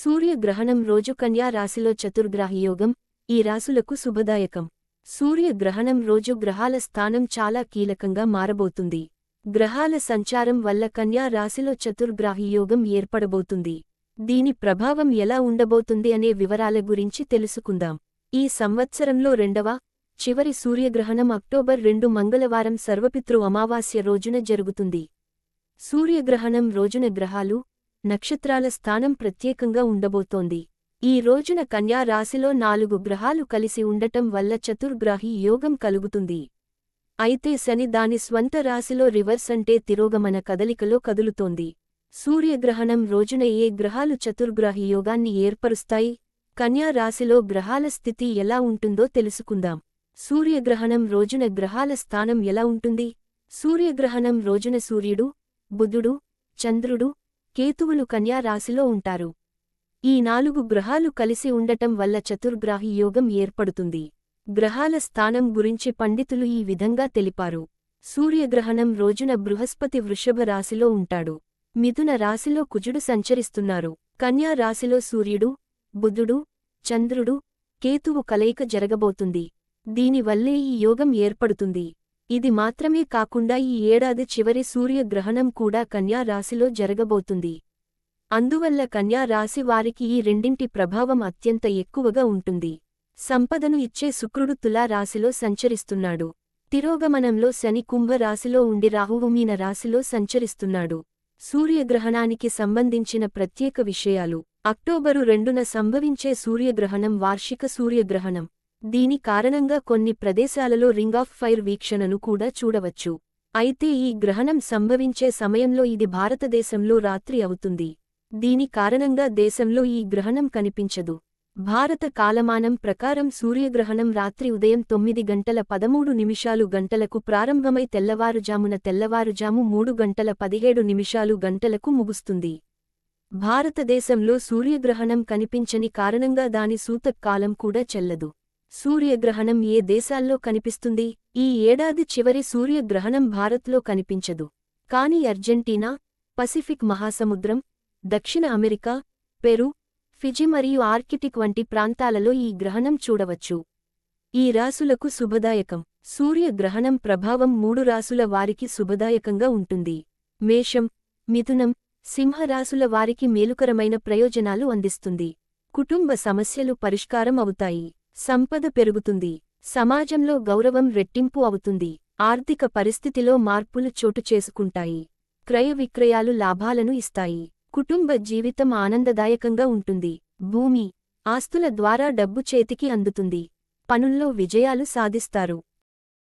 సూర్యగ్రహణం రోజు కన్యా రాశిలో చతుర్గ్రాహయోగం ఈ రాశులకు శుభదాయకం. సూర్యగ్రహణం రోజు గ్రహాల స్థానం చాలా కీలకంగా మారబోతుంది. గ్రహాల సంచారం వల్ల కన్యా రాశిలో చతుర్గ్రాహయోగం ఏర్పడబోతుంది. దీని ప్రభావం ఎలా ఉండబోతుంది అనే వివరాల గురించి తెలుసుకుందాం. ఈ సంవత్సరంలో రెండవ చివరి సూర్యగ్రహణం అక్టోబర్ రెండు మంగళవారం సర్వపితృ అమావాస్య రోజున జరుగుతుంది. సూర్యగ్రహణం రోజున గ్రహాలు నక్షత్రాల స్థానం ప్రత్యేకంగా ఉండబోతోంది. ఈ రోజున కన్యా రాశిలో నాలుగు గ్రహాలు కలిసి ఉండటం వల్ల చతుర్గ్రాహి యోగం కలుగుతుంది. అయితే శని దాని స్వంత రాశిలో రివర్స్ అంటే తిరోగమన కదలికలో కదులుతోంది. సూర్యగ్రహణం రోజున ఏ గ్రహాలు చతుర్గ్రాహి యోగాన్ని ఏర్పరుస్తాయి? కన్యా రాశిలో గ్రహాల స్థితి ఎలా ఉంటుందో తెలుసుకుందాం. సూర్యగ్రహణం రోజున గ్రహాల స్థానం ఎలా ఉంటుంది? సూర్యగ్రహణం రోజున సూర్యుడు బుధుడు చంద్రుడు కేతువులు కన్యా రాశిలో ఉంటారు. ఈ నాలుగు గ్రహాలు కలిసి ఉండటం వల్ల చతుర్గ్రాహి యోగం ఏర్పడుతుంది. గ్రహాల స్థానం గురించి పండితులు ఈ విధంగా తెలిపారు. సూర్యగ్రహణం రోజున బృహస్పతి వృషభ రాశిలో ఉంటాడు. మిథున రాశిలో కుజుడు సంచరిస్తున్నారు. కన్యా రాశిలో సూర్యుడు బుధుడు చంద్రుడు కేతువు కలయిక జరగబోతుంది. దీనివల్లే ఈ యోగం ఏర్పడుతుంది. ఇది మాత్రమే కాకుండా ఈ ఏడాది చివరి సూర్యగ్రహణం కూడా కన్యా రాశిలో జరగబోతుంది. అందువల్ల కన్యా రాశి వారికి ఈ రెండింటి ప్రభావం అత్యంత ఎక్కువగా ఉంటుంది. సంపదను ఇచ్చే శుక్రుడు తులారాశిలో సంచరిస్తున్నాడు. తిరోగమనంలో శని కుంభరాశిలో ఉండి రాహువు మీన రాశిలో సంచరిస్తున్నాడు. సూర్యగ్రహణానికి సంబంధించిన ప్రత్యేక విషయాలు. అక్టోబరు రెండున సంభవించే సూర్యగ్రహణం వార్షిక సూర్యగ్రహణం. దీని కారణంగా కొన్ని ప్రదేశాలలో రింగ్ ఆఫ్ ఫైర్ వీక్షణను కూడా చూడవచ్చు. అయితే ఈ గ్రహణం సంభవించే సమయంలో ఇది భారతదేశంలో రాత్రి అవుతుంది. దీని కారణంగా దేశంలో ఈ గ్రహణం కనిపించదు. భారత కాలమానం ప్రకారం సూర్యగ్రహణం రాత్రి ఉదయం తొమ్మిది గంటల పదమూడు నిమిషాలు గంటలకు ప్రారంభమై తెల్లవారుజామున తెల్లవారుజాము మూడు గంటల పదిహేడు నిమిషాలు గంటలకు ముగుస్తుంది. భారతదేశంలో సూర్యగ్రహణం కనిపించని కారణంగా దాని సూతకాలం కూడా చెల్లదు. సూర్యగ్రహణం ఏ దేశాల్లో కనిపిస్తుంది? ఈ ఏడాది చివరి సూర్యగ్రహణం భారత్లో కనిపించదు. కాని అర్జెంటీనా పసిఫిక్ మహాసముద్రం దక్షిణ అమెరికా పెరు ఫిజి మరియు ఆర్కిటిక్ వంటి ప్రాంతాలలో ఈ గ్రహణం చూడవచ్చు. ఈ రాసులకు శుభదాయకం. సూర్యగ్రహణం ప్రభావం మూడు రాసుల వారికి శుభదాయకంగా ఉంటుంది. మేషం మిథునం సింహరాసుల వారికి మేలుకరమైన ప్రయోజనాలు అందిస్తుంది. కుటుంబ సమస్యలు పరిష్కారం అవుతాయి. సంపద పెరుగుతుంది. సమాజంలో గౌరవం రెట్టింపు అవుతుంది. ఆర్థిక పరిస్థితిలో మార్పులు చోటు చేసుకుంటాయి. క్రయ విక్రయాలు లాభాలను ఇస్తాయి. కుటుంబ జీవితం ఆనందదాయకంగా ఉంటుంది. భూమి ఆస్తుల ద్వారా డబ్బు చేతికి అందుతుంది. పనుల్లో విజయాలు సాధిస్తారు.